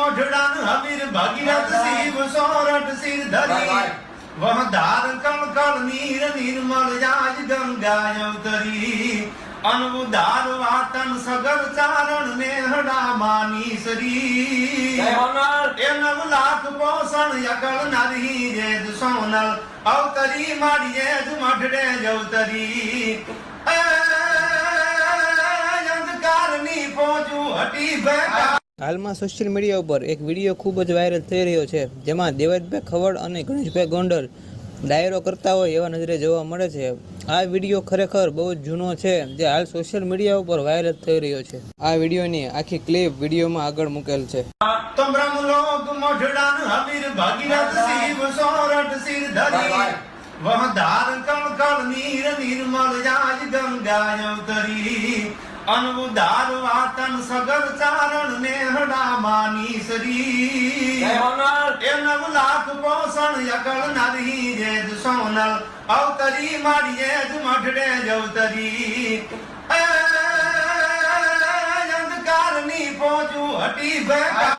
મોઢડાન હમીર ભાગીરથ શિવ સોરઠ સિર ધરી. વહ ધાર કણ કણ નીર નિર્મલ જાજ ગંગા અવતરી અનઉદાર વાતન સગર ચારણ નેહડા માની સરી. એ નવ લાખ પોષણ યકળ નરી રેદ સોનલ. અવતરી માડીએ જ મઢડે જવતરી અંધકારની પહોંચું હટી ભેગા હાલમાં સોશિયલ મીડિયા ઉપર એક વીડિયો ખૂબ જ વાયરલ થઈ રહ્યો છે, જેમાં દેવતભાઈ ખવડ અને ગણેશભાઈ ગોંડલ ડાયરો કરતા હોય એવા નજરે જોવા મળે છે. આ વીડિયો ખરેખર બહુ જ જૂનો છે, જે હાલ સોશિયલ મીડિયા ઉપર વાયરલ થઈ રહ્યો છે. આ વિડીયોની આખી ક્લિપ વિડીયોમાં આગળ મૂકેલ છે. અનઉદાર વાતન સગર ચારણ નેહડા માની સરી એ નવ લાખ પોષણ યકળ નરી રેદ સોનલ અવતરી માડીએ જ મઢડે જવતરી એ અંધકારની પહોંચું હટી ભેગા